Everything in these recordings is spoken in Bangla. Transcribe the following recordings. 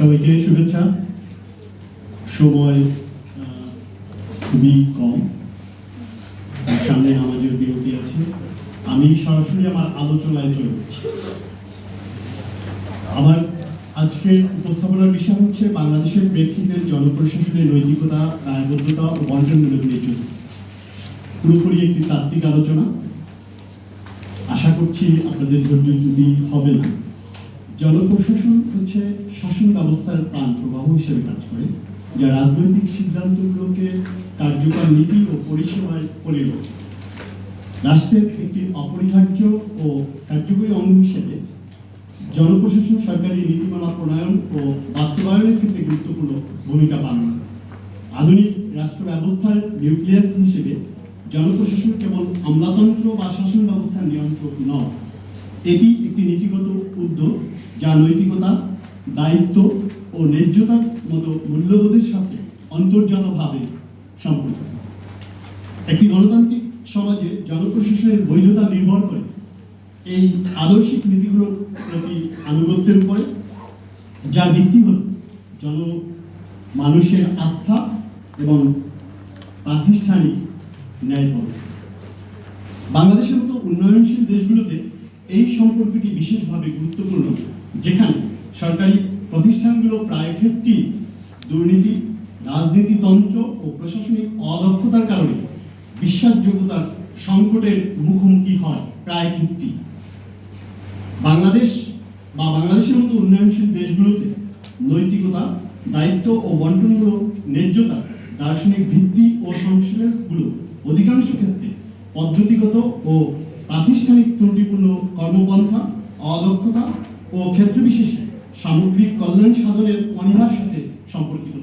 সবাইকে শুভেচ্ছা। সময় খুবই কম। সামনে নামাজের বিরতি আছে। আমি সরাসরি আমার আলোচনায় চলে যাচ্ছি। আমার আজকের উপস্থাপনার বিষয় হচ্ছে বাংলাদেশের প্রেক্ষিতে জনপ্রশাসনের নৈতিকতা, দায়বদ্ধতা ও বন্টনমূলক নীতি পুরোপুরি একটি তাত্ত্বিক আলোচনা। আশা করছি আপনাদের ধৈর্য যদি হবে না জনপ্রশাসন হচ্ছে শাসন ব্যবস্থার প্রাণ প্রবাহ হিসেবে কাজ করে, যা রাজনৈতিক সিদ্ধান্তগুলোকে কার্যকর নীতি ও পরিষেবায় পরিণত রাষ্ট্রের একটি অপরিহার্য ও কার্যকরী অঙ্গ হিসেবে জনপ্রশাসন সরকারি নীতিমালা প্রণয়ন ও বাস্তবায়নের ক্ষেত্রে গুরুত্বপূর্ণ ভূমিকা পালন করে। আধুনিক রাষ্ট্র ব্যবস্থার নিউক্লিয়াস হিসেবে জনপ্রশাসন কেবল আমলাতন্ত্র বা শাসন ব্যবস্থার নিয়ন্ত্রক নয়, এটি একটি নীতিগত উদ্যোগ যা নৈতিকতা, দায়িত্ব ও ন্যায্যতার মতো মূল্যবোধের সাথে অন্তর্জাতভাবে সম্পর্কিত একটি গণতান্ত্রিক সমাজে জনপ্রশাসনের বৈধতা নির্ভর করে। এই আদর্শিক নীতিগুলোর প্রতি আনুগত্যের উপরে যা ভিত্তি হল জন মানুষের আস্থা এবং প্রাতিষ্ঠানিক ন্যায়পদ বাংলাদেশের মতো উন্নয়নশীল দেশগুলোতে এই সম্পর্কটি বিশেষভাবে গুরুত্বপূর্ণ, যেখানে সরকারি প্রতিষ্ঠানগুলো প্রায় ক্ষেত্রেই দুর্নীতি রাজনীতিতন্ত্র ও প্রশাসনিক অদক্ষতার কারণে বিশ্বাসযোগ্যতার সংকটের মুখোমুখি হয় প্রায় ক্ষেত্রেই। বাংলাদেশ বা বাংলাদেশের মতো উন্নয়নশীল দেশগুলোতে নৈতিকতা, দায়িত্ব ও বন্টনগুলো ন্যায্যতা, দার্শনিক ভিত্তি ও সংশ্লেষগুলো অধিকাংশ ক্ষেত্রে পদ্ধতিগত ও প্রাতিষ্ঠানিক ত্রুটিপূর্ণ কর্মপন্থা, অদক্ষতা ও ক্ষেত্রবিশেষে সামগ্রিক কল্যাণ সাধনের অনীহার সাথে সম্পর্কিত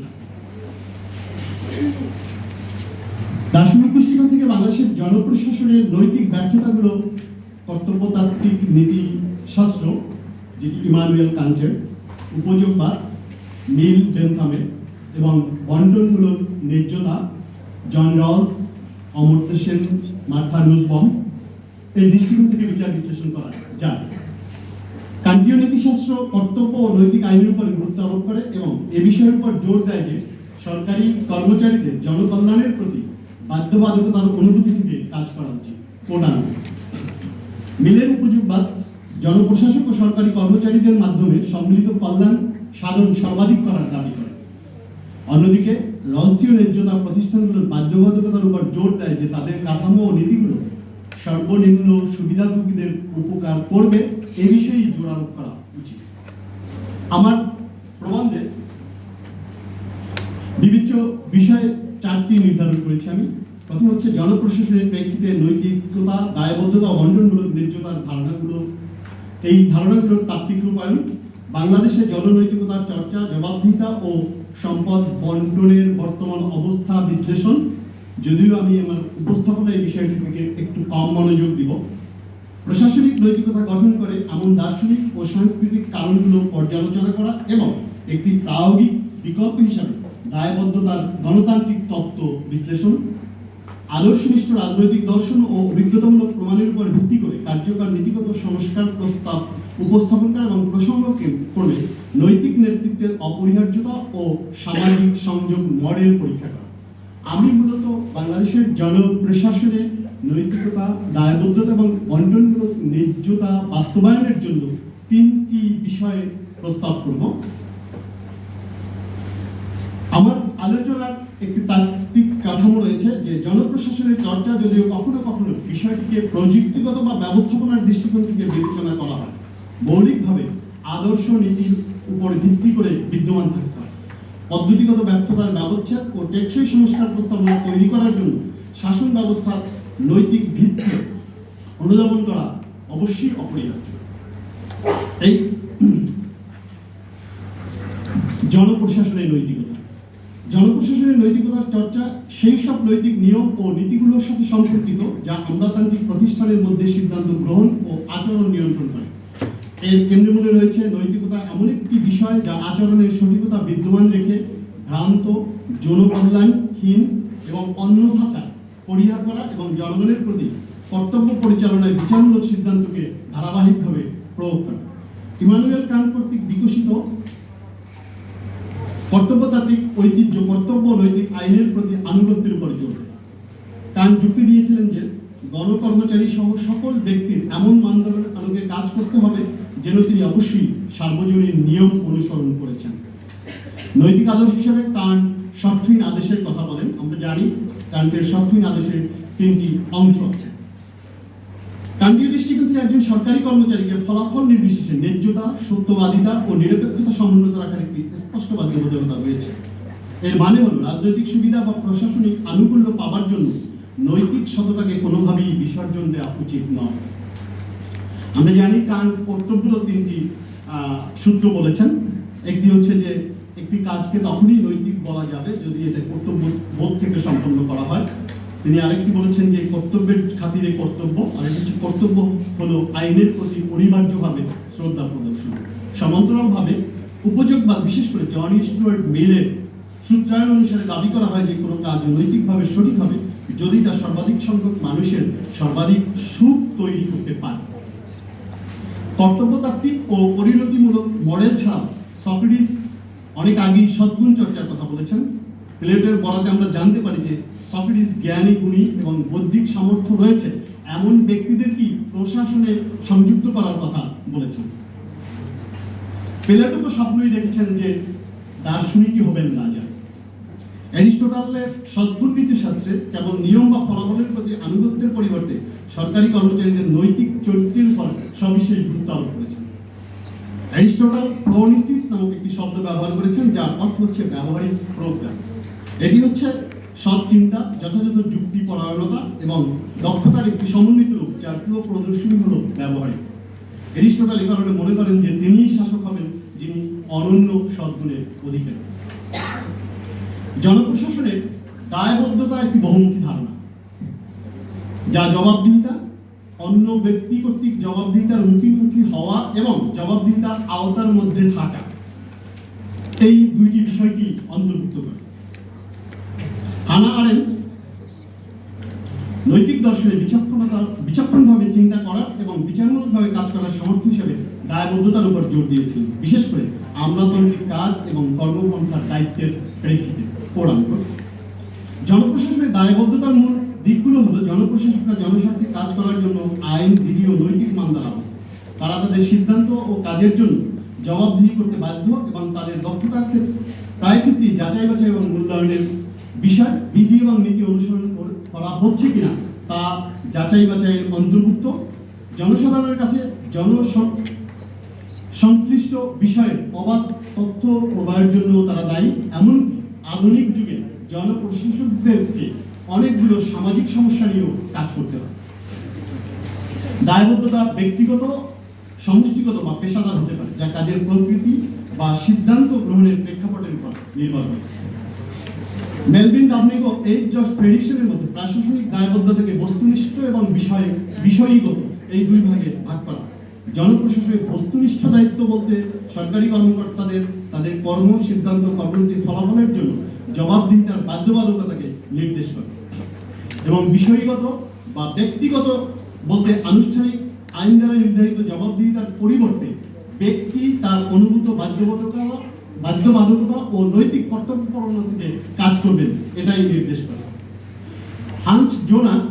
দার্শনিক দৃষ্টিকোণ থেকে বাংলাদেশের জনপ্রশাসনের নৈতিক ব্যর্থতাগুলো কর্তব্যতাত্ত্বিক নীতি শাস্ত্র, যেটি ইমানুয়েল কান্টের উপযোগবাদ, নীল বেনথামে এবং বন্টনমূলক ন্যায্যতা, John Rawls Amartya Sen Martha Nussbaum এই দৃষ্টিকোণ থেকে বিচার বিশ্লেষণ করা যায়। কান্টীয় নীতিশাস্ত্র, কর্তব্য ও নৈতিক আইনের উপর গুরুত্ব আরোপ করে এবং এ বিষয়ের উপর জোর দেয় যে সরকারি কর্মচারীদের জনকল্যাণের প্রতি বাধ্যবাধকতার অনুভূতি থেকে কাজ করা উচিত। কোটা মিলের উপযোগবাদ, জনপ্রশাসক ও সরকারি কর্মচারীদের মাধ্যমে সম্মিলিত কল্যাণ সাধন সর্বাধিক করার দাবি করে। অন্যদিকে রহস্যীয় ন্যায্যতা প্রতিষ্ঠানগুলোর বাধ্যবাধকতার উপর জোর দেয় যে তাদের কাঠামো ও নীতিগুলো সর্বনিম্ন সুবিধাভোগীদের উপকার করবে, এ বিষয়েই জোর আরোপ করা উচিত। আমার প্রবন্ধে বিবিচ্য বিষয়ে চারটি নির্ধারণ করেছি আমি। প্রথম হচ্ছে জনপ্রশাসনের প্রেক্ষিতে নৈতিকতা, দায়বদ্ধতা ও বন্টনমূলক ন্যায্যতার ধারণাগুলো। এই ধারণাগুলোর তাত্ত্বিক রূপায়ণ, বাংলাদেশে জননৈতিকতার চর্চা, জবাবদিহিতা ও সম্পদ বন্টনের বর্তমান অবস্থা বিশ্লেষণ যদিও আমি আমার উপস্থাপনা এই বিষয়টি থেকে একটু কম মনোযোগ দিব। প্রশাসনিক নৈতিকতা গঠন করে এমন দার্শনিক ও সাংস্কৃতিক কারণগুলো পর্যালোচনা করা এবং একটি প্রায়োগিক বিকল্প হিসাবে দায়বদ্ধতার গণতান্ত্রিক তত্ত্ব বিশ্লেষণ আদর্শনিষ্ঠ রাজনৈতিক দর্শন ও অভিজ্ঞতামূলক প্রমাণের উপর ভিত্তি করে কার্যকর নীতিগত সংস্কার প্রস্তাব উপস্থাপন করা এবং প্রসঙ্গকে করবে নৈতিক নেতৃত্বের অপরিহার্যতা ও সামাজিক সংযোগ মডেল পরীক্ষা করা। আমি মূলত বাংলাদেশের জনপ্রশাসনে নৈতিকতা, দায়বদ্ধতা এবং বন্টনমূলক ন্যায্যতা বাস্তবায়নের জন্য তিনটি বিষয়ে প্রস্তাব করব। আমার আলোচনার একটি তাত্ত্বিক কাঠামো রয়েছে যে জনপ্রশাসনের চর্চা যদিও কখনো কখনো বিষয়টিকে প্রযুক্তিগত বা ব্যবস্থাপনার দৃষ্টিকোণ থেকে বিবেচনা করা হয়। মৌলিকভাবে আদর্শ নীতির উপর ভিত্তি করে বিদ্যমান থাকতে হয়। পদ্ধতিগত ব্যর্থতার ব্যবচ্ছেদ ও টেকসই সংস্কার প্রস্তাবনা তৈরি করার জন্য শাসন ব্যবস্থার নৈতিক ভিত্তি অনুধাবন করা অবশ্যই অপরিহার্য। এই জনপ্রশাসনের নৈতিকতা। জনপ্রশাসনের নৈতিকতার চর্চা সেই সব নৈতিক নিয়ম ও নীতিগুলোর সাথে সম্পর্কিত যা আমলাতান্ত্রিক প্রতিষ্ঠানের মধ্যে সিদ্ধান্ত গ্রহণ ও আচরণ নিয়ন্ত্রণ করে। এর কেন্দ্রমূলে রয়েছে নৈতিকতা এমন একটি বিষয় যা আচরণের সঠিকতা বিদ্যমান রেখে ভ্রান্ত, জনকল্যাণহীন এবং অন্যথাচার পরিহার করা এবং জনগণের প্রতি কর্তব্য পরিচালনায় বিচারমূলক সিদ্ধান্তকে ধারাবাহিকভাবে প্রয়োগ করা ইমানুয়েল কান্ট কর্তৃক বিকশিত কর্তব্যতাত্ত্বিক ঐতিহ্য, কর্তব্য নৈতিক আইনের প্রতি আনুগত্যের উপর জোর। কান যুক্তি দিয়েছিলেন যে, গণকর্মচারী সহ সকল ব্যক্তির এমন মানদণ্ডের আলোকে কাজ করতে হবে যেন তিনি অবশ্যই সার্বজনীন নিয়ম অনুসরণ করেছেন নৈতিক আদর্শ হিসেবে কান্ট সবথুইন আদেশের কথা বলেন, আমরা জানি কান্টের সবথুইন আদেশের তিনটি অংশ আছে। কান্টীয় দৃষ্টিকোণ থেকে একজন সরকারি কর্মচারীকে ফলাফল নির্বিশেষে ন্যায্যতা, সত্যবাদিতা ও নিরপেক্ষতা সমুন্নত রাখার একটি স্পষ্ট বাধ্যবাধকতা রয়েছে। এর মানে হলো রাজনৈতিক সুবিধা বা প্রশাসনিক আনুকূল্য পাওয়ার জন্য নৈতিক সততাকে কোনোভাবেই বিসর্জন দেওয়া উচিত নয়। আমরা জানি কান কর্তব্য তিনটি সূত্র বলেছেন। একটি হচ্ছে যে একটি কাজকে তখনই নৈতিক বলা যাবে যদি এটা কর্তব্য বোধ থেকে সম্পন্ন করা হয়। তিনি আরেকটি বলেছেন যে কর্তব্যের খাতিরে কর্তব্য আরেকটি হচ্ছে কর্তব্য হলো আইনের প্রতি অনিবার্যভাবে শ্রদ্ধা প্রদর্শন। সমান্তরালভাবে উপযোগবাদ বিশেষ করে জন স্টুয়ার্ট মিলের সূত্রায়ন অনুসারে দাবি করা হয় যে কোনো কাজ নৈতিকভাবে সঠিক হবে যদি তা সর্বাধিক সংখ্যক মানুষের সর্বাধিক সুখ তৈরি করতে পারে। কর্তব্যতাত্ত্বিক ও পরিণতিমূলক মডেল ছাড়াও সক্রেটিস অনেক আগেই সদ্গুণ চর্চার কথা বলেছেন। প্লেটের বরাতে আমরা জানতে পারি যে সক্রেটিস জ্ঞানী, গুণী এবং বৌদ্ধিক সামর্থ্য রয়েছে। এমন ব্যক্তিদেরকেই প্রশাসনে সংযুক্ত করার কথা বলেছেন? প্লেটো তো স্বপ্নই দেখেছেন যে দার্শনিকই হবেন রাজা অ্যারিস্টোটালের সদ্গুণ নীতিশাস্ত্রে যেমন নিয়ম বা ফলাফলের প্রতি আনুগত্যের পরিবর্তে সরকারি কর্মচারীদের নৈতিক চরিত্রের উপর সবিশেষ গুরুত্ব আরোপ অ্যারিস্টোটাল প্রনিসিস নামক একটি শব্দ ব্যবহার করেছেন যার অর্থ হচ্ছে ব্যবহারিক প্রজ্ঞা এটি হচ্ছে সৎ চিন্তা, যথাযথ যুক্তি, পরায়ণতা এবং দক্ষতার একটি সমন্বিত রূপ, যার পুরো প্রদর্শনী হল ব্যবহারিক। অ্যারিস্টোটাল এই কারণে মনে করেন যে তিনিই শাসক হবেন, যিনি অনন্য সদ্গুণের অধিকারী। জনপ্রশাসনের দায়বদ্ধতা একটি বহুমুখী ধারণা, যা জবাবদিহিতা অন্য ব্যক্তি কর্তৃক জবাবদিহিতার মুখোমুখি হওয়া এবং জবাবদিহিতার আওতার মধ্যে থাকা। এই দুইটি বিষয়টি অন্তর্ভুক্ত করে। হানা আরেন, নৈতিক দর্শনে বিচক্ষণতা বিচক্ষণভাবে চিন্তা করা এবং বিচারমূলকভাবে কাজ করার সামর্থ্য হিসেবে দায়বদ্ধতার উপর জোর দিয়েছেন বিশেষ করে আমলাতান্ত্রিক কাজ এবং কর্মপন্থার দায়িত্বের প্রেক্ষিতে। পৌরাঙ্ক জনপ্রশাসনের দায়বদ্ধতার মূল দিকগুলো হলো জনপ্রশাসকরা জনস্বার্থে কাজ করার জন্য আইন বিধি ও নৈতিক মান দ্বারা তারা তাদের সিদ্ধান্ত ও কাজের জন্য জবাবদিহি করতে বাধ্য এবং তাদের দক্ষতার ক্ষেত্রে প্রায় ক্ষেত্রেই যাচাই বাছাই এবং মূল্যায়নের বিষয়, বিধি এবং নীতি অনুসরণ করা হচ্ছে কিনা তা যাচাই বাছাইয়ের অন্তর্ভুক্ত। জনসাধারণের কাছে জন সংশ্লিষ্ট বিষয়ে অবাধ তথ্য প্রবাহের জন্য তারা দায়ী। এমনকি আধুনিক যুগে জনপ্রশাসকদেরকে অনেকগুলো সামাজিক সমস্যা নিয়েও কাজ করতে হয়। দায়বদ্ধতা ব্যক্তিগত, সমষ্টিগত বা পেশাদার হতে পারে, যা কাজের প্রকৃতি বা সিদ্ধান্ত গ্রহণের প্রেক্ষাপটের উপর নির্ভর করে। মেলভিন ডাবনিগো এইজ অফ প্রেডিকশনের মধ্যে প্রশাসনিক দায়বদ্ধতাকে বস্তুনিষ্ঠ এবং বিষয়, বিষয়ীগত এই দুই ভাগে ভাগ করা। জনপ্রশাসনের বস্তুনিষ্ঠ দায়িত্ব বলতে সরকারি কর্মকর্তাদের তাদের কর্ম, সিদ্ধান্ত কর্মনীতির ফলাফলের জন্য জবাবদিহিতার বাধ্যবাধকতাকে নির্দেশ করে এবং বিষয়গত বা ব্যক্তিগত বলতে আনুষ্ঠানিক আইন দ্বারা নির্ধারিত জবাবদিহিতার পরিবর্তে ব্যক্তি তার অনুভূত বাধ্যবাধকতা বাধ্যবাধকতা ও নৈতিক কর্তব্যপরণতা থেকে কাজ করবেন, এটাই নির্দেশ করে হান্স জোনাস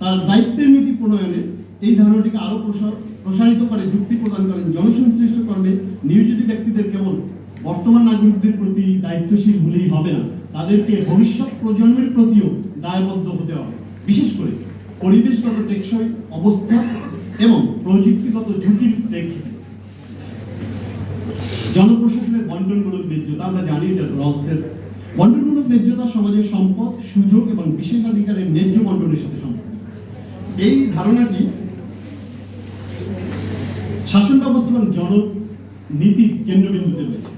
তার দায়িত্বের নীতি প্রণয়নে এই ধারণাটিকে আরও প্রসার- প্রসারিত করে যুক্তি প্রদান করেন। জনসংশ্লিষ্ট কর্মে নিয়োজিত ব্যক্তিদের কেবল বর্তমান নাগরিকদের প্রতি দায়িত্বশীল হলেই হবে না তাদেরকে ভবিষ্যৎ প্রজন্মের প্রতিও দায়বদ্ধ হতে হবে। বিশেষ করে পরিবেশগত টেকসই অবস্থা এবং প্রযুক্তিগত ঝুঁকির প্রেক্ষিতে। জনপ্রশাসনের বন্টনমূলক ন্যায্যতা আমরা জানি এটা রলসের বন্টনমূলক ন্যায্যতা সমাজের সম্পদ, সুযোগ এবং বিশেষাধিকারের ন্যায্য বন্টনের সাথে সম্পর্কিত এই ধারণাটি শাসন ব্যবস্থা এবং জননীতির কেন্দ্রবিন্দুতে রয়েছে।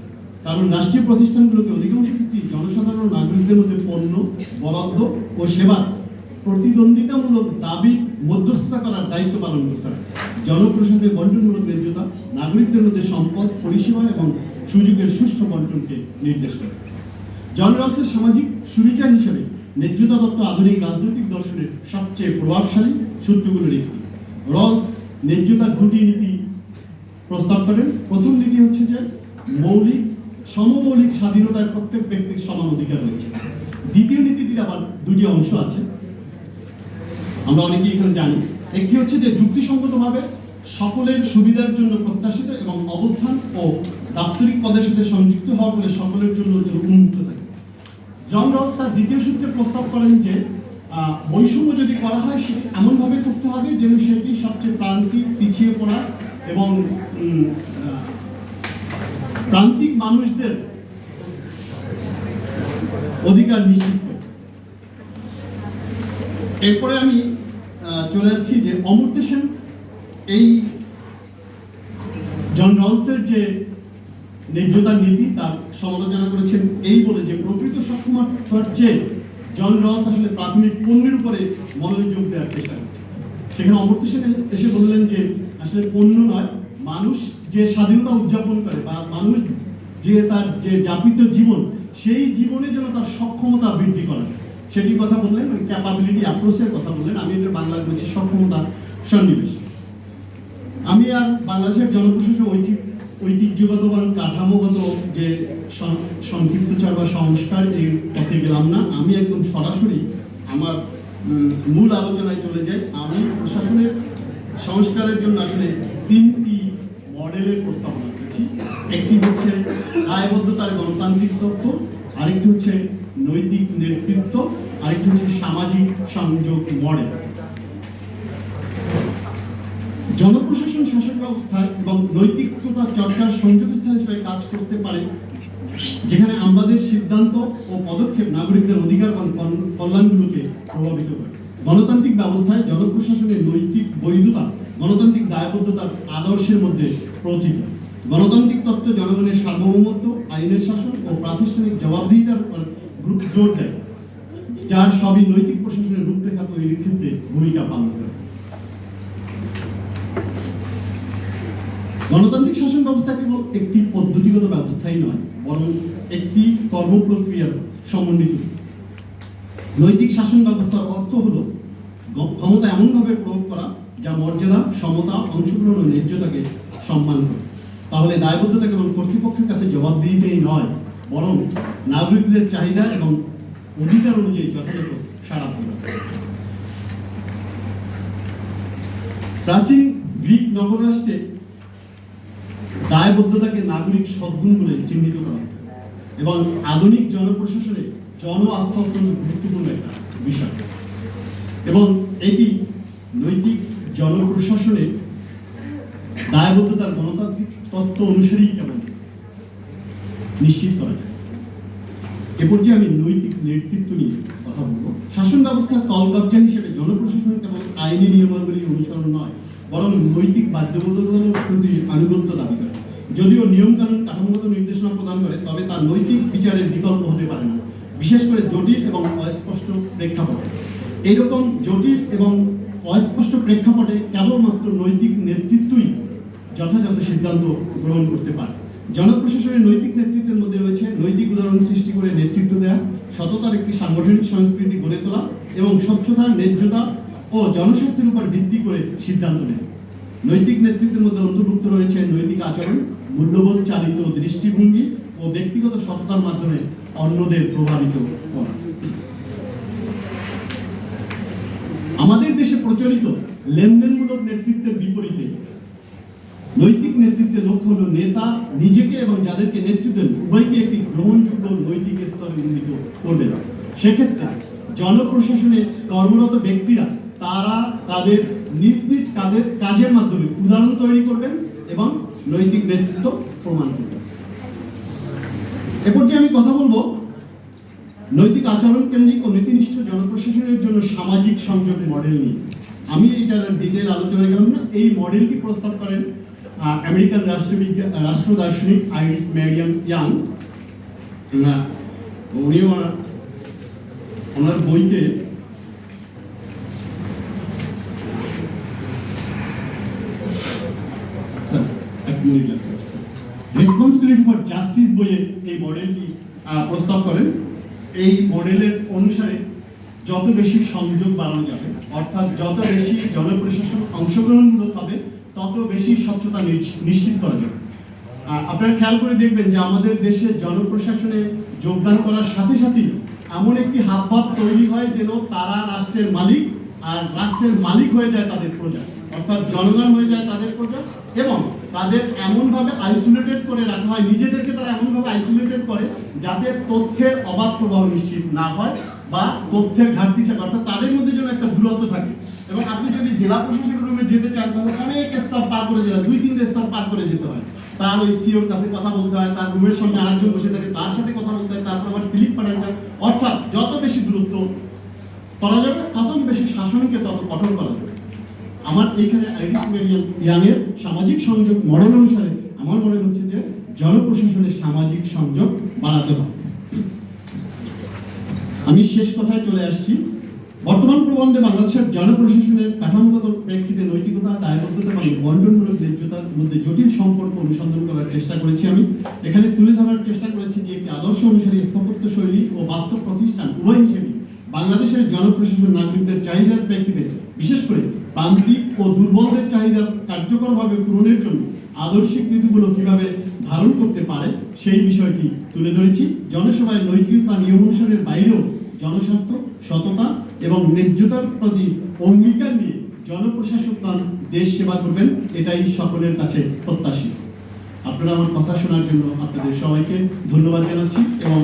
কারণ রাষ্ট্রীয় প্রতিষ্ঠানগুলোকে অধিকাংশ ক্ষেত্রেই জনসাধারণ নাগরিকদের মধ্যে পণ্য, বরাদ্দ ও সেবা প্রতিদ্বন্দ্বিতামূলক দাবি মধ্যস্থতা করার দায়িত্ব পালন করতে হয়। জনপ্রশাসনের বন্টনমূলক ন্যায্যতা, নাগরিকদের মধ্যে সম্পদ, পরিষেবা এবং সুযোগের সুষ্ঠু বন্টনকে নির্দেশ করে। জন রলসের সামাজিক সুবিচার হিসেবে ন্যায্যতা তত্ত্ব আধুনিক রাজনৈতিক দর্শনের সবচেয়ে প্রভাবশালী সূত্রগুলোর একটি। রস ন্যায্যতার দুটি নীতি প্রস্তাব করেন। প্রথম নীতি হচ্ছে যে মৌলিক সমমৌলিক স্বাধীনতার প্রত্যেক ব্যক্তির সমান অধিকার রয়েছে। দ্বিতীয় নীতিটির আবার দুটি অংশ আছে। আমরা অনেকেই এখানে জানি, একটি হচ্ছে যে যুক্তিসঙ্গতভাবে সকলের সুবিধার জন্য প্রত্যাশিত এবং অবস্থান ও দাপ্তরিক পদের সাথে সংযুক্ত হওয়ার ফলে সকলের জন্য উন্মুক্ত থাকে। জন রস তার দ্বিতীয় সূত্রে প্রস্তাব করেন যে বৈষম্য যদি করা হয়, সেটি এমনভাবে করতে হবে যেন সেটি সবচেয়ে প্রান্তিক পিছিয়ে পড়া এবং প্রান্তিক মানুষদের অধিকার নিশ্চিত এরপরে আমি চলে যাচ্ছি যে অমর্ত্য সেন, এই জন রলসের যে ন্যায্যতার নীতি, তার সমালোচনা করেছেন এই বলে যে প্রকৃত সক্ষমতার চেয়ে জন রলস আসলে প্রাথমিক পণ্যের উপরে মনোযোগ দেওয়ার চেষ্টা সেখানে অমর্ত্য সেন এসে বললেন যে আসলে পণ্য নয়, মানুষ যে স্বাধীনতা উদযাপন করে বা মানুষ যে তার যে যাপিত জীবন, সেই জীবনে যেন তার সক্ষমতা বৃদ্ধি করা। সেটি কথা বললেন ক্যাপাবিলিটি অ্যাপ্রোচের কথা বললেন। আমি এটা বাংলায় বলছি সক্ষমতা সন্নিবেশ। আমি আর বাংলাদেশের জনপ্রশাসন ঐতিহ্য ঐতিহ্যগত বা কাঠামোগত যে সংক্ষিপ্তচার বা সংস্কার এই পথে গেলাম না। আমি একদম সরাসরি আমার মূল আলোচনায় চলে যাই। আমি প্রশাসনের সংস্কারের জন্য আসলে তিনটি মডেলের প্রস্তাবনা করেছি একটি হচ্ছে দায়বদ্ধতার গণতান্ত্রিক তত্ত্ব, আরেকটি হচ্ছে নৈতিক নেতৃত্ব, আরেকটি হচ্ছে সামাজিক সংযোগ মডেল। জনপ্রশাসন শাসন ব্যবস্থা এবং নৈতিকতা চর্চার সংযোগ স্থান হিসেবে কাজ করতে পারে, যেখানে আমাদের সিদ্ধান্ত ও পদক্ষেপ নাগরিকদের অধিকার এবং কল- কল্যাণগুলোকে প্রভাবিত করে। গণতান্ত্রিক ব্যবস্থায় জনপ্রশাসনের নৈতিক বৈধতা গণতান্ত্রিক দায়বদ্ধতার আদর্শের মধ্যে প্রতীক গণতান্ত্রিক তত্ত্ব জনগণের সার্বভৌমত্ব, আইনের শাসন ও প্রাতিষ্ঠানিক জবাবদিহিতার উপর জোর দেয়, যার সবই নৈতিক প্রশাসনের রূপরেখা তৈরির ক্ষেত্রে ভূমিকা পালন করে। গণতান্ত্রিক শাসন ব্যবস্থা কেবল একটি পদ্ধতিগত ব্যবস্থাই নয়, বরং একটি কর্মপ্রক্রিয়ার সমন্বিত। নৈতিক শাসন ব্যবস্থার অর্থ হল ক্ষমতা এমনভাবে প্রয়োগ করা যা মর্যাদা, সমতা, অংশগ্রহণ ও ন্যায্যতাকে সম্মান করে তাহলে দায়বদ্ধতা কেবল কর্তৃপক্ষের কাছে জবাবদিহিতেই নয়, বরং নাগরিকদের চাহিদা এবং অধিকার অনুযায়ী যথাযথ প্রদান প্রাচীন গ্রিক নগররাষ্ট্রে দায়বদ্ধতাকে নাগরিক সদ্গুণ বলে চিহ্নিত করা। এবং আধুনিক জনপ্রশাসনে জন আস্থা অত্যন্ত গুরুত্বপূর্ণ একটা বিষয় এবং এটি নৈতিক জনপ্রশাসনে দায়বদ্ধতার গণতান্ত্রিক তত্ত্ব অনুসারেই কেমন নিশ্চিত করা যায়। এ পর্যায়ে আমি নৈতিক নেতৃত্ব নিয়ে কথা বলব। শাসন ব্যবস্থার কলকবজা হিসেবে জনপ্রশাসন কেবল আইনি নিয়মাবলী অনুসরণ নয়, বরং নৈতিক বাধ্যবাধকতার প্রতি আনুগত্য দাবি করে। যদিও নিয়মকানুন কাঠামোগত নির্দেশনা প্রদান করে, তবে তার নৈতিক বিচারের বিকল্প হতে পারে না, বিশেষ করে জটিল এবং অস্পষ্ট প্রেক্ষাপটে। এইরকম জটিল এবং অস্পষ্ট প্রেক্ষাপটে কেবলমাত্র নৈতিক নেতৃত্বই যথাযথ সিদ্ধান্ত গ্রহণ করতে পারে। জনপ্রশাসনের নৈতিক নেতৃত্বের মধ্যে রয়েছে নৈতিক উদাহরণ সৃষ্টি করে নেতৃত্ব দেওয়া সততার একটি সাংগঠনিক সংস্কৃতি গড়ে তোলা এবং স্বচ্ছতা, ন্যায্যতা ও জনশক্তির উপর ভিত্তি করে সিদ্ধান্ত নেয়। নৈতিক নেতৃত্বের মধ্যে অন্তর্ভুক্ত রয়েছে নৈতিক আচরণ, মূল্যবোধ চালিত দৃষ্টিভঙ্গি ও ব্যক্তিগত সততার মাধ্যমে অন্যদের প্রভাবিত করা আমাদের দেশে প্রচলিত। লেনদেনমূলক নেতৃত্বের বিপরীতে। নৈতিক নেতৃত্বের লক্ষ্য হল নেতা নিজেকে এবং যাদেরকে নেতৃত্ব দেন, উভয়কে একটি গ্রহণযোগ্য নৈতিক স্তরে উন্নীত করবে। সেক্ষেত্রে জনপ্রশাসনে কর্মরত ব্যক্তিরা, তারা তাদের নিজ নিজ কাজের কাজের মাধ্যমে উদাহরণ তৈরি করবেন এবং নৈতিক নেতৃত্ব প্রমাণ করবেন। এ পর্যায়ে আমি কথা বলব নৈতিক আচরণ কেন্দ্রিক ও নীতিনিষ্ঠ জনপ্রশাসনের জন্য সামাজিক সংযোগ মডেল নিয়ে। আমি এইটার ডিটেল আলোচনা গেলাম না। এই মডেলটি প্রস্তাব করেন? আমেরিকান রাষ্ট্রবিজ্ঞান রাষ্ট্র দার্শনিক আইরিস ম্যারিয়াম ইয়াং। উনি ওনার বইতে রেসপন্সিবিলিটি ফর জাস্টিস বইয়ে এই মডেলটি প্রস্তাব করেন? এই মডেলের অনুসারে যত বেশি সংযোগ বাড়ানো যাবে, অর্থাৎ যত বেশি জনপ্রশাসন অংশগ্রহণমূলক হবে, তত বেশি স্বচ্ছতা নিশ- নিশ্চিত করা যাবে। আর আপনারা খেয়াল করে দেখবেন যে আমাদের দেশে জনপ্রশাসনে যোগদান করার সাথে সাথেই এমন একটি হাবভাব তৈরি হয় যেন তারা রাষ্ট্রের মালিক আর রাষ্ট্রের মালিক হয়ে যায় তাদের প্রজা, অর্থাৎ জনগণ হয়ে যায় তাদের প্রজা এবং তাদের এমনভাবে আইসোলেটেড করে রাখা হয়, নিজেদেরকে তারা এমনভাবে আইসোলেটেড করে যাতে তথ্যের অবাধ প্রবাহ নিশ্চিত না হয় বা তথ্যের ঘাটতি থাকে অর্থাৎ তাদের মধ্যে যেন একটা দূরত্ব থাকে। এবং আপনি যদি জেলা প্রশাসকের রুমে যেতে চান, তাহলে অনেক স্তর পার করে যেতে হয়, দুই, তিনটে স্তর পার করে যেতে হয়। তার ওই সিওর কাছে কথা বলতে হয়, তার রুমের সামনে আরেকজন বসে থাকে, তার সাথে কথা বলতে হয়, তারপর আবার স্লিপ পাঠাতে হয় অর্থাৎ যত বেশি দূরত্ব করা যাবে, তত বেশি শাসনকে তত কঠোর করা যাবে। আমার এইখানে আইরিশ মিডিয়াম ইয়াংয়ের সামাজিক সংযোগ মডেল অনুসারে আমার মনে হচ্ছে যে জনপ্রশাসনের সামাজিক সংযোগ বাড়াতে হবে। আমি শেষ কথায় চলে আসছি। বর্তমান প্রবন্ধে বাংলাদেশের জনপ্রশাসনের কাঠামোগত প্রেক্ষিতে নৈতিকতা, দায়বদ্ধতা এবং বন্টনমূলক ন্যায্যতার মধ্যে জটিল সম্পর্ক অনুসন্ধান করার চেষ্টা করেছি আমি। এখানে তুলে ধরার চেষ্টা করেছি যে একটি আদর্শ অনুসারী স্থাপত্য শৈলী ও বাস্তব প্রতিষ্ঠান উভয় হিসেবে বাংলাদেশের জনপ্রশাসন নাগরিকদের চাহিদার প্রেক্ষিতে, বিশেষ করে প্রান্তিক ও দুর্বলদের চাহিদা কার্যকরভাবে পূরণের জন্য আদর্শিক নীতিগুলো কীভাবে ধারণ করতে পারে সেই বিষয়টি তুলে ধরেছি। জনসভায় নৈতিকতা নিয়ম অনুসারের বাইরেও জনস্বার্থ, সততা এবং ন্যায্যতার প্রতি অঙ্গীকার নিয়ে জনপ্রশাসকগণ দেশ সেবা করবেন, এটাই সকলের কাছে প্রত্যাশী। আপনারা আমার কথা শোনার জন্য আপনাদের সবাইকে ধন্যবাদ জানাচ্ছি এবং